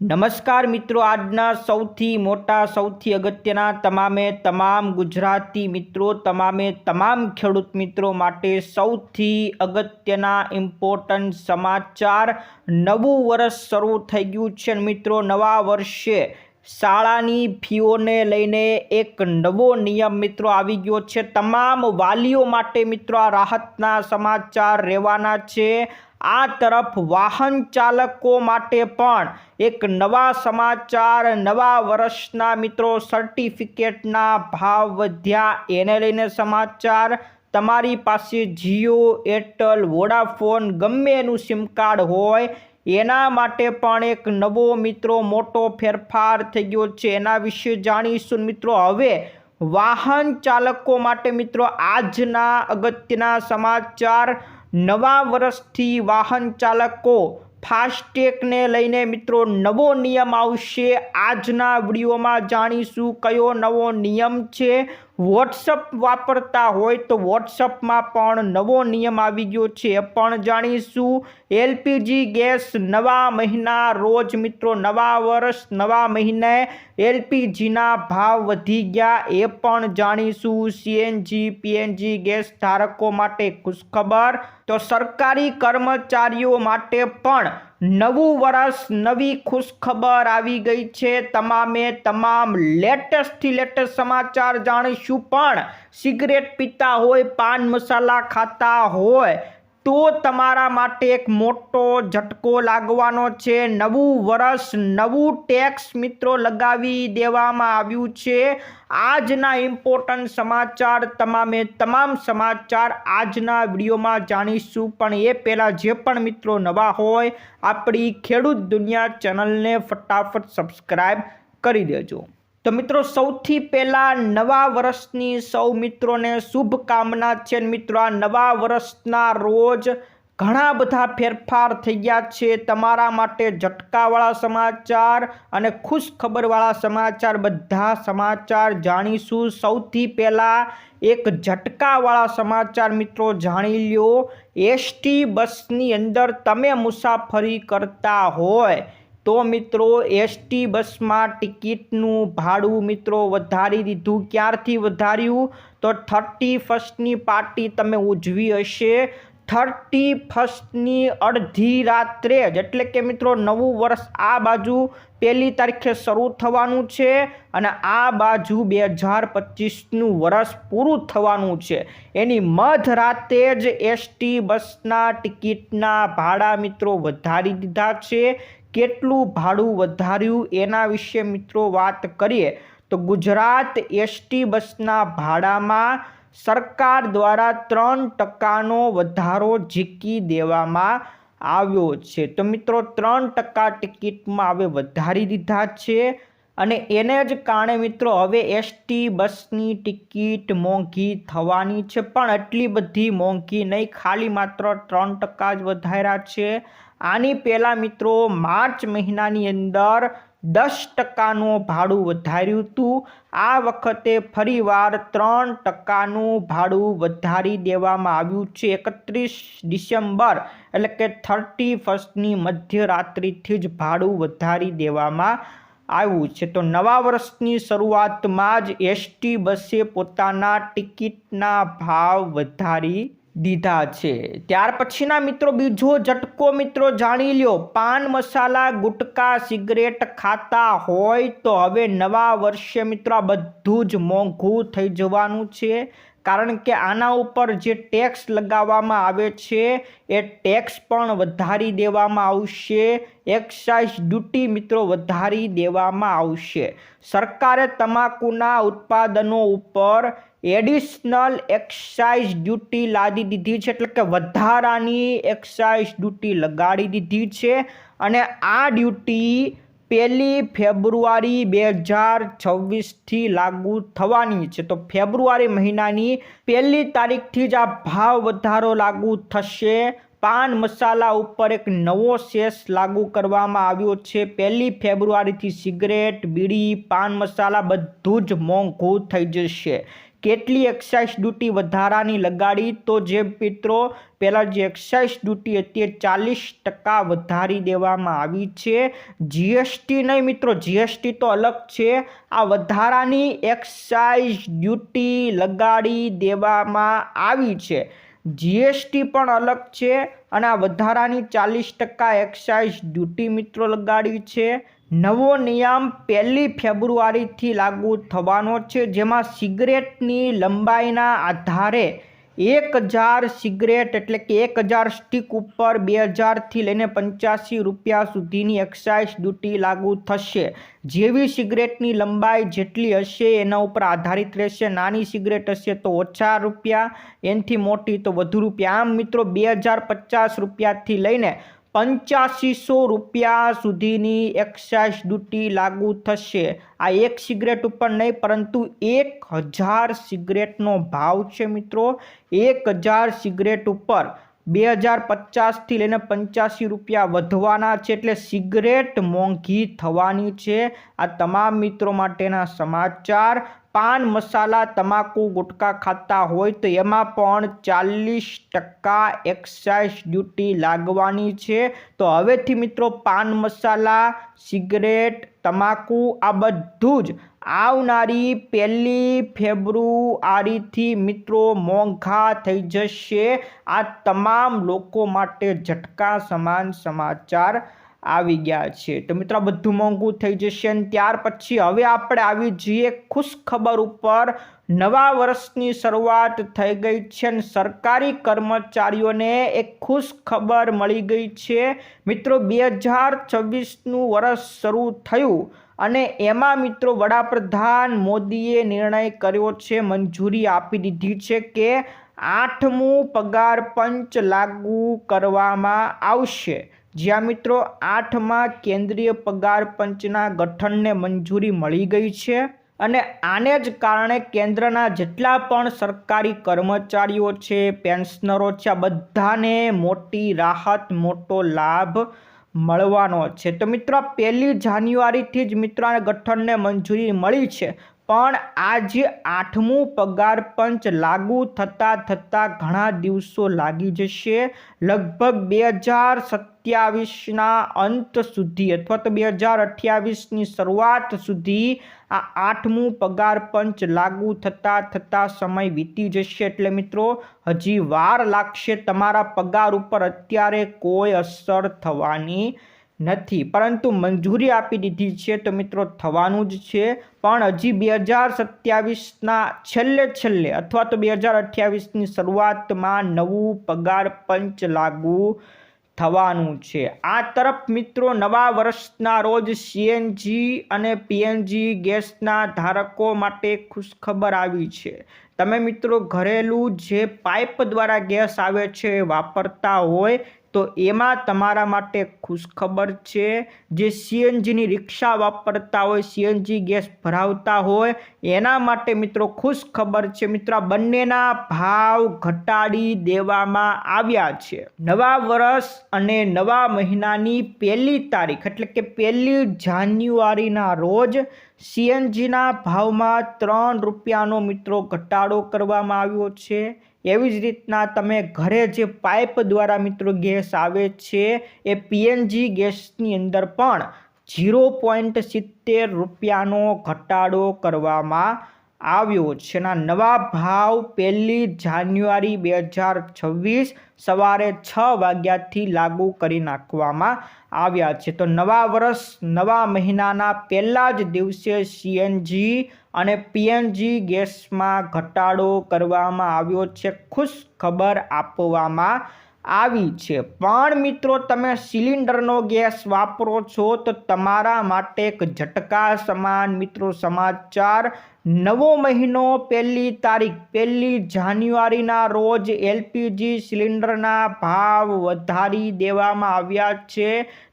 નમસ્કાર મિત્રો, આજના સૌથી મોટા, સૌથી અગત્યના, તમામે તમામ ગુજરાતી મિત્રો, તમામે તમામ ખેડૂત મિત્રો માટે સૌથી અગત્યના ઇમ્પોર્ટન્ટ સમાચાર નવું વર્ષ શરૂ થઈ ગયું છે મિત્રો. નવા વર્ષે શાળાની ફીઓને લઈને એક નવો નિયમ મિત્રો આવી ગયો છે. તમામ વાલીઓ માટે મિત્રો આ રાહતના સમાચાર રહેવાના છે. આ તરફ વાહન ચાલકો માટે પણ એક નવા સમાચાર, નવા વર્ષના મિત્રો સર્ટિફિકેટના ભાવ વધ્યા. એને લઈને સમાચાર, તમારી પાસે જીઓ, એરટેલ, વોડાફોન ગમે એનું સિમ કાર્ડ હોય, એના માટે પણ એક નવો મિત્રો મોટો ફેરફાર થઈ ગયો છે. એના વિશે જાણીશું મિત્રો. હવે વાહન ચાલકો માટે મિત્રો આજના અગત્યના સમાચાર. નવા વર્ષથી વાહન ચાલકો ફાસ્ટેગને લઈને મિત્રો નવો નિયમ આવશે. આજના વિડીયોમાં જાણીશું કયો નવો નિયમ છે. વોટ્સઅપ વાપરતા હોય તો વોટ્સઅપમાં પણ નવો નિયમ આવી ગયો છે. પણ જાણીશું એલપીજી ગેસ નવા મહિના રોજ મિત્રો નવા વર્ષ, નવા મહિને એલપીજીના ભાવ વધી ગયા. એ પણ જાણીશું સીએનજી, પીએનજી ગેસ ધારકો માટે ખુશખબર. તો સરકારી કર્મચારીઓ માટે પણ નવું વર્ષ, નવી ખુશખબર આવી ગઈ છે. તમામે તમામ લેટેસ્ટથી લેટેસ્ટ સમાચાર જાણીશું પણ સિગરેટ પીતા હોય, પાન મસાલા ખાતા હોય તો તમારા માટે એક મોટો ઝટકો લાગવાનો છે. નવું વર્ષ, નવું ટેક્સ મિત્રો લગાવી દેવામાં આવ્યું છે. આજના ઇમ્પોર્ટન્ટ સમાચાર તમામે તમામ સમાચાર આજના વિડીયોમાં જાણીશું. પણ એ પહેલાં જે પણ મિત્રો નવા હોય, આપણી ખેડૂત દુનિયા ચેનલને ફટાફટ સબસ્ક્રાઈબ કરી દેજો. તો મિત્રો, સૌથી પહેલાં નવા વર્ષની સૌ મિત્રોને શુભકામના છે. મિત્રો, આ નવા વર્ષના રોજ ઘણા બધા ફેરફાર થઈ ગયા છે. તમારા માટે ઝટકાવાળા સમાચાર અને ખુશ ખબરવાળા સમાચાર, બધા સમાચાર જાણીશું. સૌથી પહેલાં એક ઝટકાવાળા સમાચાર મિત્રો જાણી લ્યો. એસટી બસની અંદર તમે મુસાફરી કરતા હોય તો મિત્રો, એસટી બસમાં ટિકિટનું ભાડું મિત્રો વધારી દીધું. ક્યારથી વધાર્યું? તો થર્ટી ફર્સ્ટની પાર્ટી તમે ઉજવી હશે. થર્ટી ફર્સ્ટની અડધી રાત્રે જ એટલે કે મિત્રો નવું વર્ષ આ બાજુ પહેલી તારીખે શરૂ થવાનું છે અને આ બાજુ બે હજાર પચીસનું વર્ષ પૂરું થવાનું છે. એની મધરાતે જ એસટી બસના ટિકિટના ભાડા મિત્રો વધારી દીધા છે. કેટલું ભાડું વધાર્યું એના વિશે મિત્રો વાત કરીએ, તો ગુજરાત એસટી બસના ભાડામાં સરકાર દ્વારા ત્રણ ટકાનો વધારો ઝીકી દેવામાં આવ્યો છે. તો મિત્રો, ત્રણ ટકા ટિકિટમાં હવે વધારી દીધા છે અને એને જ કારણે મિત્રો, હવે એસટી બસની ટિકિટ મોંઘી થવાની છે, પણ એટલી બધી મોંઘી નહીં, ખાલી માત્ર ત્રણ ટકા જ વધાર્યા છે. આની પહેલાં મિત્રો માર્ચ મહિનાની અંદર દસ ટકાનું ભાડું વધાર્યું હતું. આ વખતે ફરીવાર ત્રણ ટકાનું ભાડું વધારી દેવામાં આવ્યું છે. એકત્રીસ ડિસેમ્બર એટલે કે થર્ટી ફર્સ્ટની મધ્યરાત્રિથી જ ભાડું વધારી દેવામાં આવ્યું છે. તો નવા વર્ષની શરૂઆતમાં જ એસટી બસે પોતાના ટિકિટના ભાવ વધારી દીધા છે. ત્યાર પછીના મિત્રો બીજો ઝટકો મિત્રો જાણી લ્યો. પાન મસાલા, ગુટકા, સિગરેટ ખાતા હોય તો હવે નવા વર્ષે મિત્રો આ બધું જ મોંઘું થઈ જવાનું છે. કારણ કે આના ઉપર જે ટેક્સ લગાવવામાં આવે છે, એ ટેક્સ પણ વધારી દેવામાં આવશે. એક્સાઇઝ ડ્યુટી મિત્રો વધારી દેવામાં આવશે. સરકારે તમાકુના ઉત્પાદનો ઉપર એડિશનલ એક્સાઇઝ ડ્યુટી લાદી દીધી છે એટલે કે વધારાની એક્સાઇઝ ડ્યુટી લગાડી દીધી છે. અને આ ડ્યુટી પહેલી ફેબ્રુઆરી બે હજાર છવ્વીસથી લાગુ થવાની છે. તો ફેબ્રુઆરી મહિનાની પહેલી તારીખથી જ આ ભાવ વધારો લાગુ થશે. પાન મસાલા ઉપર એક નવો સેસ લાગુ કરવામાં આવ્યો છે. પહેલી ફેબ્રુઆરીથી સિગરેટ, બીડી, પાન મસાલા બધું જ મોંઘું થઈ જશે. કેટલી એક્સાઇઝ ડ્યુટી વધારાની લગાડી તો જે મિત્રો પહેલાં જે એક્સાઇઝ ડ્યુટી હતી એ ચાલીસ ટકા વધારી દેવામાં આવી છે. જીએસટી નહીં મિત્રો જીએસટી તો અલગ છે. આ વધારાની એક્સાઇઝ ડ્યુટી લગાડી દેવામાં આવી છે. જીએસટી પણ અલગ છે અને આ વધારાની ચાલીસ ટકા એક્સાઇઝ ડ્યુટી મિત્રો લગાડી છે. નવો નિયમ પહેલી ફેબ્રુઆરીથી લાગુ થવાનો છે, જેમાં સિગરેટની લંબાઈના આધારે એક હજાર સિગરેટ એટલે કે એક હજાર સ્ટીક ઉપર બે હજારથી લઈને પંચ્યાસી રૂપિયા સુધીની એક્સાઇઝ ડ્યુટી લાગુ થશે. જેવી સિગરેટની લંબાઈ જેટલી હશે, એના ઉપર આધારિત રહેશે. નાની સિગરેટ હશે તો ઓછા રૂપિયા, એનથી મોટી તો વધુ રૂપિયા. આમ મિત્રો, બે હજાર પચાસ રૂપિયાથી લઈને પંચ્યાસીસો રૂપિયા સુધીની એક્સાઇઝ ડ્યુટી લાગુ થશે. આ એક સિગરેટ ઉપર નહીં, પરંતુ એક હજાર સિગરેટનો ભાવ છે મિત્રો. એક હજાર સિગરેટ ઉપર બે હજાર પચાસથી લઈને પંચ્યાસી રૂપિયા વધવાના છે એટલે સિગરેટ મોંઘી થવાની છે. આ તમામ મિત્રો માટેના સમાચાર. પાન મસાલા તમાકુ ગુટકા ખાતા હોય તો એમાં પણ ચાલીસ ટકા એક્સાઇઝ ડ્યુટી લાગવાની છે. તો હવેથી મિત્રો પાન મસાલા, સિગરેટ, તમાકુ આ બધું જ આવનારી પહેલી ફેબ્રુઆરીથી મિત્રો મોંઘા થઈ જશે. આ તમામ લોકો માટે ઝટકા સમાન સમાચાર. આવી ગયા છે. તો મિત્રો બધું મોંઘું થઈ જશે અને ત્યાર પછી હવે આપણે આવી જઈએ ખુશ ખબર ઉપર. નવા વર્ષની શરૂઆત થઈ ગઈ છે અને સરકારી કર્મચારીઓને એક ખુશ ખબર મળી ગઈ છે. મિત્રો બે હજાર છવ્વીસનું વર્ષ શરૂ થયું અને એમાં મિત્રો વડાપ્રધાન મોદીએ નિર્ણય કર્યો છે, મંજૂરી આપી દીધી છે કે આઠમું પગાર પંચ લાગુ કરવામાં આવશે. જ્યાં મિત્રો આઠમાં કેન્દ્રીય પગાર પંચના ગઠનને મંજૂરી મળી ગઈ છે અને આને જ કારણે કેન્દ્રના જેટલા પણ સરકારી કર્મચારીઓ છે, પેન્શનરો છે, આ બધાને મોટી રાહત, મોટો લાભ મળવાનો છે. તો મિત્રો પહેલી જાન્યુઆરીથી જ મિત્રો આ ગઠનને મંજૂરી મળી છે. પણ આજે આઠમું પગાર પંચ લાગુ થતાં થતાં ઘણા દિવસો લાગી જશે. લગભગ બે હજાર સત્યાવીસના અંત સુધી અથવા તો બે હજાર અઠ્યાવીસની શરૂઆત સુધી આ આઠમું પગાર પંચ લાગુ થતાં થતાં સમય વીતી જશે. એટલે મિત્રો, હજી વાર લાગશે તમારા પગાર ઉપર. અત્યારે કોઈ અસર થવાની નથી. પરંતુ મંજૂરી આપી દીધી છે તો મિત્રો થવાનું જ છે. પણ હજી બે હજાર સત્યાવીસના છેલ્લે છેલ્લે અથવા તો બે હજાર અઠ્યાવીસની શરૂઆતમાં નવું પગાર પંચ લાગુ થવાનું છે. આ તરફ મિત્રો નવા વર્ષના રોજ સીએનજી અને પીએનજી ગેસના ધારકો માટે ખુશખબર આવી છે. તમે મિત્રો ઘરેલું જે પાઇપ દ્વારા ગેસ આવે છે વાપરતા હોય તો એમાં તમારા માટે ખુશખબર છે, જે સીએનજીની રિક્ષા વાપરતા હોય, સીએનજી ગેસ ભરાવતા હોય, એના માટે મિત્રો ખુશ ખબર છે. મિત્રો બંનેના ભાવ ઘટાડી દેવામાં આવ્યા છે. નવા વર્ષ અને નવા મહિનાની પહેલી તારીખ, એટલે કે પહેલી જાન્યુઆરીના રોજ સીએનજીના ભાવમાં ત્રણ રૂપિયાનો મિત્રો ઘટાડો કરવામાં આવ્યો છે. એવી જ રીતના તમે ઘરે જે પાઇપ દ્વારા મિત્રો ગેસ આવે છે, એ પીએનજી ગેસની અંદર પણ ઝીરો પોઈન્ટ સિત્તેર રૂપિયાનો ઘટાડો કરવામાં આવ્યો. છે એના નવા ભાવ પહેલી જાન્યુઆરી બે હજાર છવ્વીસ સવારે છ વાગ્યાથી લાગુ કરી નાખવામાં આવ્યા છે. તો નવા વર્ષ, નવા મહિનાના પહેલા જ દિવસે સીએનજી અને પીએનજી ગેસમાં ઘટાડો કરવામાં આવ્યો છે, ખુશ ખબર આપવામાં આવી છે. પણ મિત્રો, તમે સિલિન્ડરનો ગેસ વાપરો છો તો તમારા માટે એક ઝટકા સમાન મિત્રો સમાચાર નવો મહિનો પહેલી તારીખ, પહેલી જાન્યુઆરીના રોજ એલપીજી સિલિન્ડરના ભાવ વધારી દેવામાં આવ્યા છે.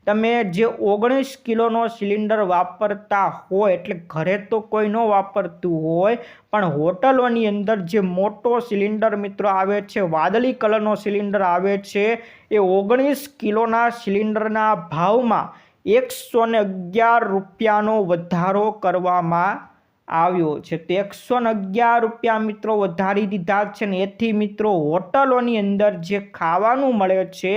તમે જે ઓગણીસ કિલોનો સિલિન્ડર વાપરતા હોય એટલે ઘરે તો કોઈ ન વાપરતું હોય, પણ હોટલોની અંદર જે મોટો સિલિન્ડર મિત્રો આવે છે, વાદળી કલરનો સિલિન્ડર આવે છે, એ ઓગણીસ કિલોના સિલિન્ડરના ભાવમાં એકસો અગિયાર રૂપિયાનો વધારો કરવામાં આવ્યો છે. એકસો ને અગિયાર રૂપિયા મિત્રો વધારી દીધા છે ને એથી મિત્રો હોટલોની અંદર જે ખાવાનું મળે છે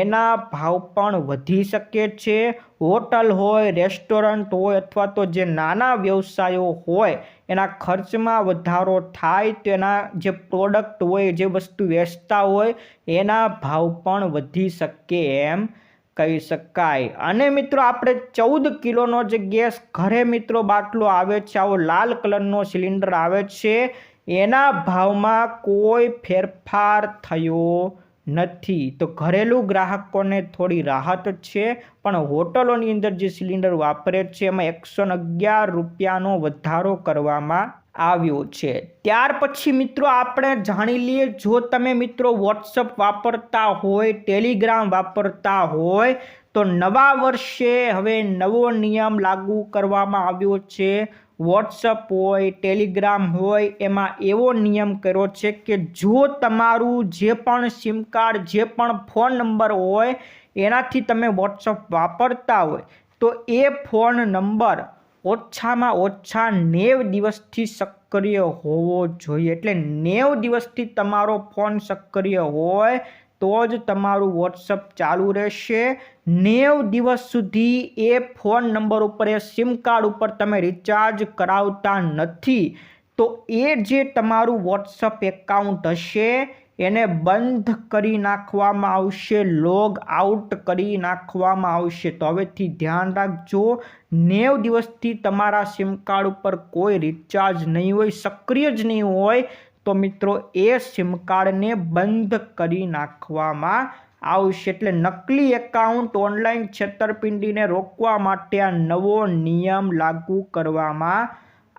એના ભાવ પણ વધી શકે છે. હોટલ હોય, રેસ્ટોરન્ટ હોય અથવા તો જે નાના વ્યવસાયો હોય એના ખર્ચમાં વધારો થાય તો એના જે પ્રોડક્ટ હોય, જે વસ્તુ વેચતા હોય એના ભાવ પણ વધી શકે એમ કહી શકાય. અને મિત્રો, આપણે ચૌદ કિલોનો જે ગેસ ઘરે મિત્રો બાટલો આવે છે, આવો લાલ કલરનો સિલિન્ડર આવે છે, એના ભાવમાં કોઈ ફેરફાર થયો નથી. તો ઘરેલું ગ્રાહકોને થોડી રાહત છે, પણ હોટલોની અંદર જે સિલિન્ડર વાપરે છે, એમાં એકસો અગિયાર રૂપિયાનો વધારો કરવામાં આવ્યો છે. ત્યાર પછી મિત્રો આપણે જાણી લઈએ, જો તમે મિત્રો વોટ્સઅપ વાપરતા હોય ટેલિગ્રામ વાપરતા હોય, તો નવા વર્ષે હવે નવો નિયમ લાગુ કરવામાં આવ્યો છે. વોટ્સઅપ હોય ટેલિગ્રામ હોય, એમાં એવો નિયમ કર્યો છે કે જો તમારું જે પણ સિમ કાર્ડ જે પણ ફોન નંબર હોય, એનાથી તમે વોટ્સઅપ વાપરતા હોય, તો એ ફોન નંબર ઓછામાં ઓછા નેવ દિવસથી સક્રિય હોવો જોઈએ. એટલે નેવ દિવસથી તમારો ફોન સક્રિય હોય તો જ તમારું વોટ્સઅપ ચાલુ રહેશે. નેવ દિવસ સુધી એ ફોન નંબર ઉપર, એ સિમ કાર્ડ ઉપર તમે રિચાર્જ કરાવતા નથી. તો એ જે તમારું વોટ્સઅપ એકાઉન્ટ હશે એને બંધ કરી નાખવામાં આવશે લોગ આઉટ કરી નાખવામાં આવશે. તો હવેથી ધ્યાન રાખજો, નેવ દિવસથી તમારા સિમ કાર્ડ ઉપર કોઈ રિચાર્જ નહીં હોય, સક્રિય જ નહીં હોય, તો મિત્રો એ સિમ કાર્ડને બંધ કરી નાખવામાં આવશે. એટલે નકલી એકાઉન્ટ ઓનલાઈન છેતરપિંડીને રોકવા માટે આ નવો નિયમ લાગુ કરવામાં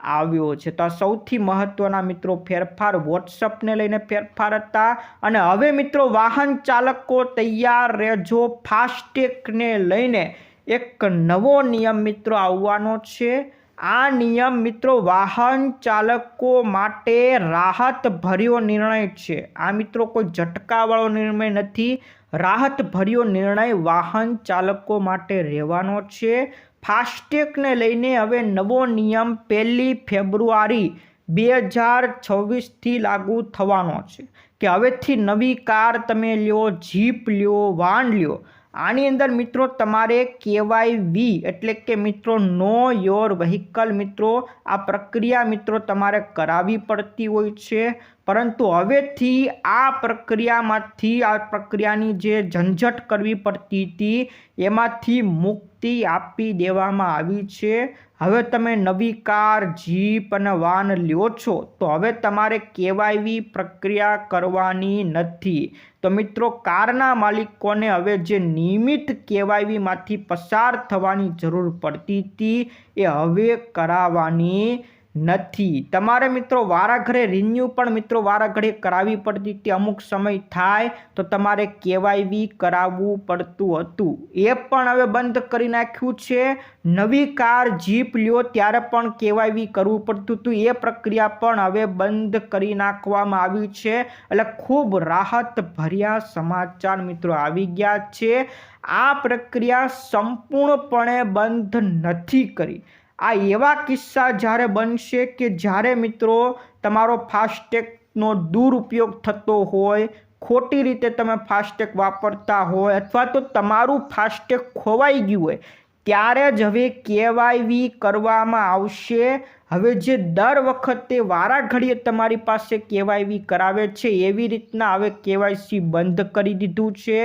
આવ્યો છે. તો સૌથી મહત્ત્વના મિત્રો ફેરફાર વોટ્સઅપને લઈને ફેરફાર હતા અને હવે મિત્રો વાહન ચાલકો તૈયાર રહેજો ફાસ્ટેગને લઈને. એક નવો નિયમ મિત્રો આવવાનો છે. આ નિયમ મિત્રો વાહન ચાલકો માટે રાહત ભર્યો નિર્ણય છે. આ મિત્રો કોઈ ઝટકાવાળો નિર્ણય નથી. રાહત ભર્યો નિર્ણય વાહન ચાલકો માટે રહેવાનો છે. ફાસ્ટેગને લઈને હવે નવો નિયમ પહેલી ફેબ્રુઆરી બે હજાર છવ્વીસથી લાગુ થવાનો છે કે હવેથી નવી કાર તમે લ્યો, જીપ લ્યો વાન લ્યો. આની અંદર મિત્રો તમારે કેવાય વી એટલે કે મિત્રો નો યોર વ્હીકલ મિત્રો આ પ્રક્રિયા મિત્રો તમારે કરાવવી પડતી હોય છે. પરંતુ હવેથી આ પ્રક્રિયામાંથી, આ પ્રક્રિયાની જે ઝંઝટ કરવી પડતી હતી, એમાંથી મુક્તિ આપી દેવામાં આવી છે. હવે તમે નવી કાર, જીપ અને વાન લ્યો છો, તો હવે તમારે કેવાયવી પ્રક્રિયા કરવાની નથી. તો મિત્રો, કારના માલિકોને હવે જે નિયમિત કેવાયવીમાંથી પસાર થવાની જરૂર પડતી હતી, એ હવે કરાવવાની નથી. તમારે મિત્રો વારાઘરે રિન્યૂ પણ મિત્રો વારાઘડે કરાવવી પડતી હતી. અમુક સમય થાય તો તમારે કેવાયવી કરાવવું પડતું હતું. એ પણ હવે બંધ કરી નાખ્યું છે. નવી કાર, જીપ લ્યો, ત્યારે પણ કેવાયવી કરવું પડતું હતું. એ પ્રક્રિયા પણ હવે બંધ કરી નાખવામાં આવી છે. એટલે ખૂબ રાહત ભર્યા સમાચાર મિત્રો આવી ગયા છે. આ પ્રક્રિયા સંપૂર્ણપણે બંધ નથી કરી. આ એવા કિસ્સા જ્યારે બનશે કે જ્યારે મિત્રો તમારો ફાસ્ટેગનો દુરુપયોગ થતો હોય, ખોટી રીતે તમે ફાસ્ટેગ વાપરતા હોય અથવા તો તમારું ફાસ્ટેગ ખોવાઈ ગયું હોય, ત્યારે જ હવે કેવાયવી કરવામાં આવશે હવે જે દર વખતે વારાઘડીએ તમારી પાસે કેવાયવી કરાવે છે, એવી રીતના હવે કેવાયસી બંધ કરી દીધું છે.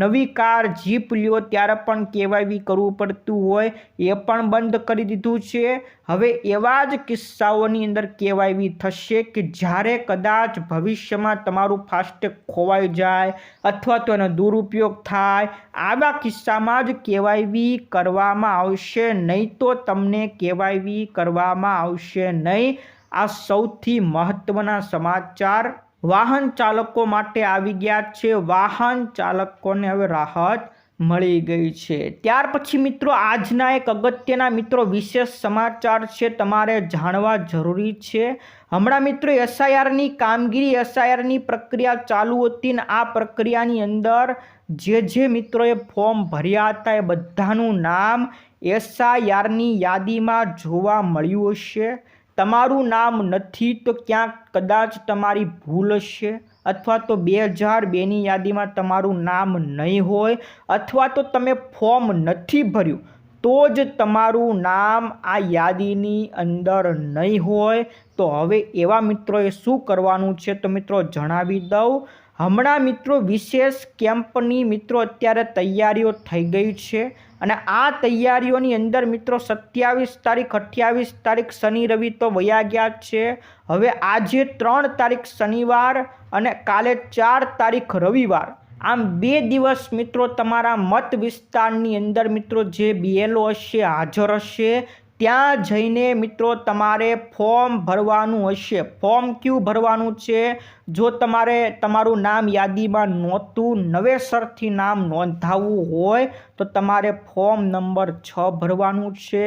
નવી કાર, જીપ લ્યો, ત્યારે પણ કેવાયવી કરવું પડતું હોય એ પણ બંધ કરી દીધું છે. હવે એવા જ કિસ્સાઓની અંદર કેવાયવી થશે કે જ્યારે કદાચ ભવિષ્યમાં તમારું ફાસ્ટેગ ખોવાઈ જાય અથવા તો એનો દુરુપયોગ થાય, આવા કિસ્સામાં જ કેવાયવી કરવામાં આવશે. નહીં તો તમને કેવાયવી કરવામાં આવશે નહીં. આ સૌથી મહત્ત્વના સમાચાર. વાહન ચાલકો માટે આવી ગયા છે. વાહન ચાલકોને હવે રાહત મળી ગઈ છે. ત્યાર પછી મિત્રો આજના એક અગત્યના મિત્રો વિશેષ સમાચાર છે. તમારે જાણવા જરૂરી છે. હમણાં મિત્રો એસઆઈઆરની કામગીરી, એસઆઈઆરની પ્રક્રિયા ચાલુ હતી ને આ પ્રક્રિયાની અંદર જે જે મિત્રોએ ફોર્મ ભર્યા હતા એ બધાનું નામ એસઆઈઆરની યાદીમાં જોવા મળ્યું હશે. તમારું નામ નથી તો ક્યાંક કદાચ તમારી ભૂલ હશે. અથવા તો બે હજાર બેની યાદીમાં તમારું નામ નહીં હોય. અથવા તો તમે ફોર્મ નથી ભર્યું. તો જ તમારું નામ આ યાદીની અંદર નહીં હોય. તો હવે એવા મિત્રોએ શું કરવાનું છે તો મિત્રો જણાવી દઉં. હમણાં મિત્રો વિશેષ કેમ્પની મિત્રો અત્યારે તૈયારીઓ થઈ ગઈ છે. અને આ તૈયારીઓની અંદર મિત્રો સત્યાવીસ તારીખ, અઠ્યાવીસ તારીખ શનિ રવિ તો વયા ગયા છે. હવે આજે ત્રણ તારીખ શનિવાર અને કાલે ચાર તારીખ રવિવાર. આમ બે દિવસ મિત્રો તમારા મત વિસ્તારની અંદર મિત્રો જે બીએલઓ હશે, હાજર હશે ત્યાં જઈને મિત્રો તમારે ફોર્મ ભરવાનું હશે. ફોર્મ ક્યું ભરવાનું છે? જો તમારે તમારું નામ યાદીમાં નહોતું, નવેસરથી નામ નોંધાવવું હોય, તો તમારે ફોર્મ નંબર છ ભરવાનું છે.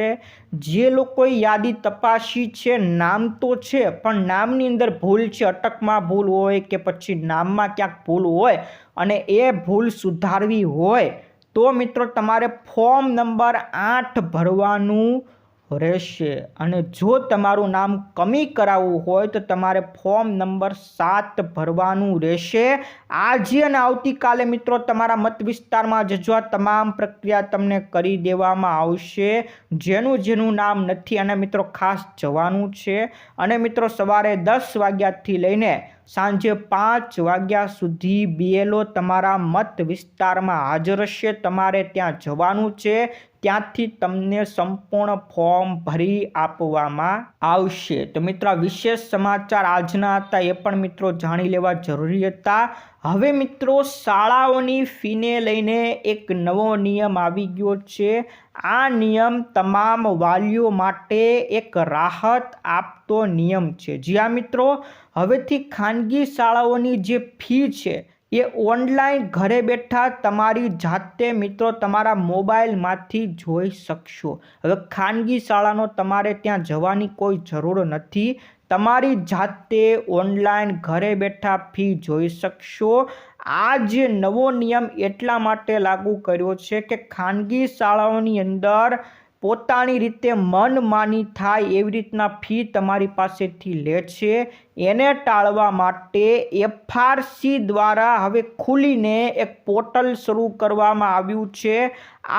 જે લોકોએ યાદી તપાસી છે, નામ તો છે, પણ નામની અંદર ભૂલ છે. અટકમાં ભૂલ હોય કે પછી નામમાં ક્યાંક ભૂલ હોય અને એ ભૂલ સુધારવી હોય, તો મિત્રો તમારે ફોર્મ નંબર આઠ ભરવાનું રહેશે. અને જો તમારું નામ કમી કરાવવું હોય તો તમારે ફોર્મ નંબર સાત ભરવાનું રહેશે. આજે અને આવતીકાલે મિત્રો તમારા મત વિસ્તારમાં જજો તમામ પ્રક્રિયા તમને કરી દેવામાં આવશે. જેનું જેનું નામ નથી અને મિત્રો ખાસ જવાનું છે. અને મિત્રો સવારે દસ વાગ્યાથી લઈને સાંજે પાંચ વાગ્યા સુધી બીએલઓ તમારા મત વિસ્તારમાં હાજર હશે તમારે ત્યાં જવાનું છે. ત્યાંથી તમને સંપૂર્ણ ફોર્મ ભરી આપવામાં આવશે. તો મિત્રો, વિશેષ સમાચાર આજના હતા એ પણ મિત્રો જાણી લેવા જરૂરી હતા. હવે મિત્રો, શાળાઓની ફીને લઈને એક નવો નિયમ આવી ગયો છે. આ નિયમ તમામ વાલીઓ માટે એક રાહત આપતો નિયમ છે. જ્યાં મિત્રો, હવેથી ખાનગી શાળાઓની જે ફી છે, એ ઓનલાઈન ઘરે બેઠા તમારી જાતે મિત્રો તમારા મોબાઈલમાંથી જોઈ શકશો. હવે ખાનગી શાળાનો તમારે ત્યાં જવાની કોઈ જરૂર નથી. તમારી જાતે ઓનલાઈન ઘરે બેઠા ફી જોઈ શકશો. આ જે નવો નિયમ એટલા માટે લાગુ કર્યો છે કે ખાનગી શાળાઓની અંદર પોતાની રીતે મનમાની થાય એવી રીતના ફી તમારી પાસેથી લે છે. એને ટાળવા માટે એફઆરસી દ્વારા હવે ખુલીને એક પોર્ટલ શરૂ કરવામાં આવ્યું છે.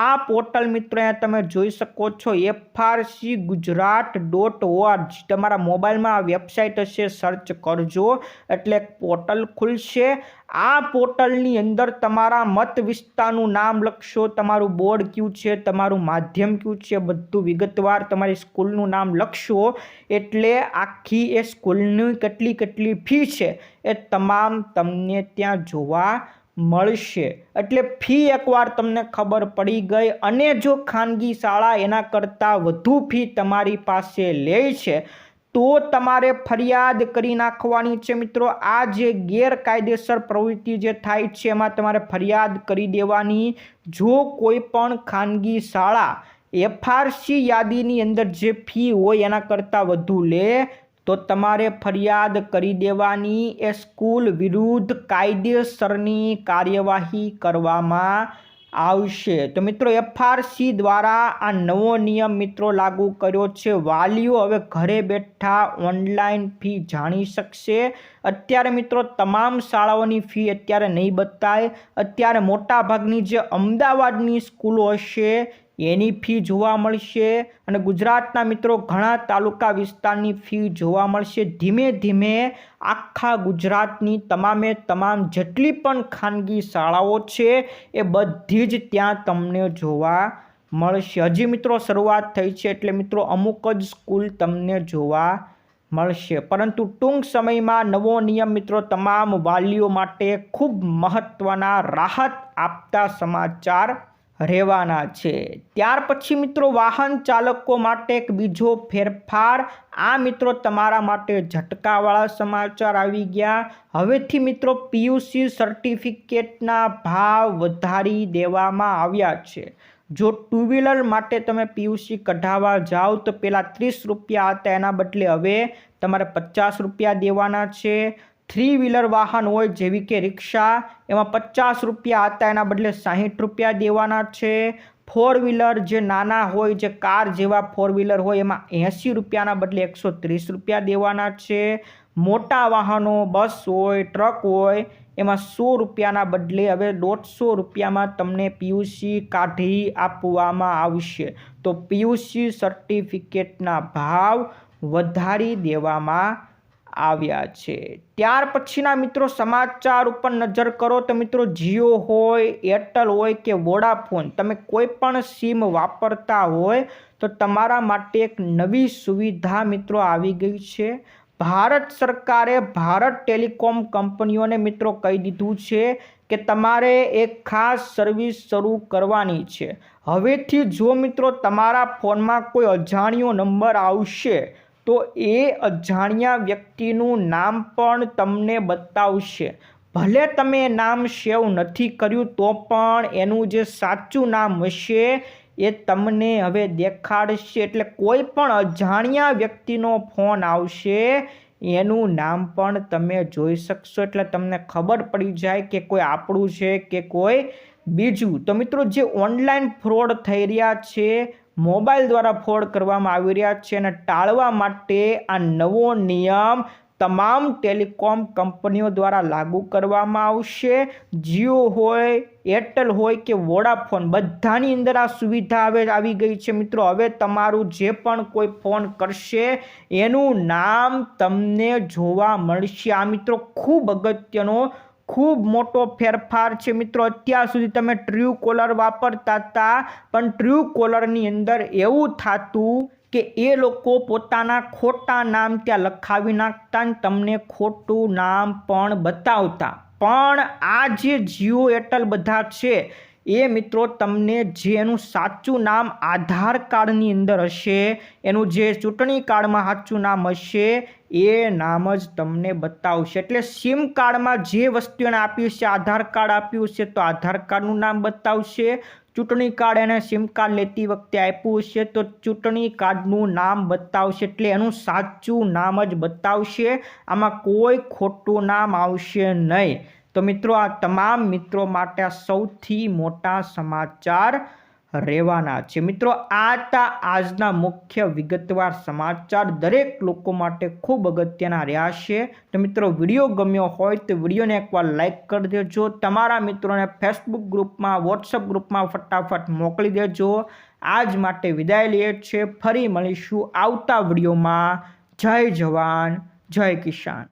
આ પોર્ટલ મિત્રો અહીંયા તમે જોઈ શકો છો એફઆરસી ગુજરાત ડોટ ઓઆરજી તમારા મોબાઈલમાં આ વેબસાઇટ હશે, સર્ચ કરજો, એટલે પોર્ટલ ખુલશે. આ પોર્ટલની અંદર તમારા મત વિસ્તારનું નામ લખશો, તમારું બોર્ડ કયું છે, તમારું માધ્યમ કયું છે, બધું વિગતવાર તમારી સ્કૂલનું નામ લખશો, એટલે આખી એ સ્કૂલની કેટલી કેટલી ફી છે એ તમામ તમને ત્યાં જોવા મળશે. એટલે ફી એકવાર તમને ખબર પડી ગઈ અને જો ખાનગી શાળા એના કરતાં વધુ ફી તમારી પાસે લે છે, તો તમારે ફરિયાદ કરી નાખવાની છે મિત્રો. આ જે ગેરકાયદેસર પ્રવૃત્તિ જે થાય છે, એમાં તમારે ફરિયાદ કરી દેવાની. જો કોઈ પણ ખાનગી શાળા એફઆરસી યાદીની અંદર જે ફી હોય એના કરતાં વધુ લે તો તમારે ફરિયાદ કરી દેવાની. એ સ્કૂલ વિરુદ્ધ કાયદેસરની કાર્યવાહી કરવામાં આવશે. તો મિત્રો એફઆરસી દ્વારા આ નવો નિયમ મિત્રો લાગુ કર્યો છે. વાલીઓ હવે ઘરે બેઠા ઓનલાઈન ફી જાણી શકશે. અત્યારે મિત્રો, તમામ શાળાઓની ફી અત્યારે નહીં બતાય. અત્યારે મોટાભાગની જે અમદાવાદની સ્કૂલો હશે એની ફી જોવા મળશે અને ગુજરાતના મિત્રો ઘણા તાલુકા વિસ્તારની ફી જોવા મળશે. ધીમે ધીમે આખા ગુજરાતની તમામે તમામ જેટલી પણ ખાનગી શાળાઓ છે એ બધી જ ત્યાં તમને જોવા મળશે. હજી મિત્રો શરૂઆત થઈ છે એટલે મિત્રો અમુક જ સ્કૂલ તમને જોવા મળશે. પરંતુ ટૂંક સમયમાં નવો નિયમ મિત્રો તમામ વાલીઓ માટે ખૂબ મહત્ત્વના રાહત આપતા સમાચાર રહેવાના છે. ત્યાર પછી મિત્રો વાહન ચાલકો માટે એક બીજો ફેરફાર. આ મિત્રો તમારા માટે ઝટકાવાળા સમાચાર આવી ગયા. હવેથી મિત્રો પીયુસી સર્ટિફિકેટના ભાવ વધારી દેવામાં આવ્યા છે. જો ટુ વ્હીલર માટે તમે પીયુસી કઢાવવા જાઓ તો પહેલાં ત્રીસ રૂપિયા હતા એના બદલે હવે તમારે પચાસ રૂપિયા દેવાના છે. થ્રી વ્હીલર વાહન હોય જેવી કે રિક્ષા, એમાં પચાસ રૂપિયા હતા, એના બદલે સાહીઠ રૂપિયા દેવાના છે. ફોર વ્હીલર જે નાના હોય, જે કાર જેવા ફોર વ્હીલર હોય, એમાં એંસી રૂપિયાના બદલે એકસો ત્રીસ રૂપિયા દેવાના છે. મોટા વાહનો, બસ હોય, ટ્રક હોય, એમાં સો રૂપિયાના બદલે હવે દોઢસો રૂપિયામાં તમને પીયુસી કાઢી આપવામાં આવશે. તો પીયુસી સર્ટિફિકેટના ભાવ વધારી દેવામાં આવ્યા છે. ત્યાર પછીના મિત્રો સમાચાર ઉપર નજર કરો તો મિત્રો જીઓ હોય, એરટેલ હોય કે વોડાફોન, તમે કોઈ પણ સિમ વાપરતા હોય તો તમારા માટે એક નવી સુવિધા મિત્રો આવી ગઈ છે. ભારત સરકારે ભારત ટેલિકોમ કંપનીઓને મિત્રો કહી દીધું છે કે તમારે એક ખાસ સર્વિસ શરૂ કરવાની છે. હવેથી જો મિત્રો તમારા ફોનમાં કોઈ અજાણ્યો નંબર આવશે તો એ અજાણ્યા વ્યક્તિનું નામ પણ તમને બતાવશે. ભલે તમે નામ સેવ નથી કર્યું, તો પણ એનું જે સાચું નામ હશે, એ તમને હવે દેખાડશે. એટલે કોઈ પણ અજાણ્યા વ્યક્તિનો ફોન આવશે, એનું નામ પણ તમે જોઈ શકશો. એટલે તમને ખબર પડી જાય કે કોઈ આપણું છે કે કોઈ બીજું. તો મિત્રો, જે ઓનલાઈન ફ્રોડ થઈ રહ્યા છે મોબાઈલ દ્વારા ફોડ કરવામાં આવી રહ્યા છે અને ટાળવા માટે આ નવો નિયમ તમામ ટેલિકોમ કંપનીઓ દ્વારા લાગુ કરવામાં આવશે. જીઓ હોય, એરટેલ હોય કે વોડાફોન, બધાની અંદર આ સુવિધા હવે આવી ગઈ છે. મિત્રો, હવે તમારું જે પણ કોઈ ફોન કરશે, એનું નામ તમને જોવા મળશે. આ મિત્રો, ખૂબ અગત્યનો ખૂબ મોટો ફેરફાર છે મિત્રો. અત્યાર સુધી તમે ટ્રુ કોલર વાપરતા હતા, પણ ટ્રુ કોલરની અંદર એવું થતું કે એ લોકો પોતાના ખોટા નામ ત્યાં લખાવી નાખતા ને તમને ખોટું નામ પણ બતાવતા. પણ આ જે જીઓ એરટેલ બધા છે એ મિત્રો તમને જે એનું સાચું નામ આધાર કાર્ડની અંદર હશે, એનું જે ચૂંટણી કાર્ડમાં સાચું નામ હશે, એ નામ જ તમને બતાવશે. એટલે સિમ કાર્ડમાં જે વસ્તુ એને આપ્યું છે, આધાર કાર્ડ આપ્યું છે, તો આધાર કાર્ડનું નામ બતાવશે. ચૂંટણી કાર્ડ એને સિમ કાર્ડ લેતી વખતે આપ્યું છે, તો ચૂંટણી કાર્ડનું નામ બતાવશે. એટલે એનું સાચું નામ જ બતાવશે. આમાં કોઈ ખોટું નામ આવશે નહીં. તો મિત્રો, આ તમામ મિત્રો માટે સૌથી મોટા સમાચાર રહેવાના છે. મિત્રો, આ તા આજના મુખ્ય વિગતવાર સમાચાર. દરેક લોકો માટે ખૂબ અગત્યના રહ્યા છે. તો મિત્રો, વીડિયો ગમ્યો હોય તો વિડીયોને એકવાર લાઇક કરી દેજો. તમારા મિત્રોને ફેસબુક ગ્રુપમાં વોટ્સઅપ ગ્રુપમાં ફટાફટ મોકલી દેજો. આજ માટે વિદાય લઈએ છે ફરી મળીશું આવતા વિડીયોમાં. જય જવાન, જય કિસાન.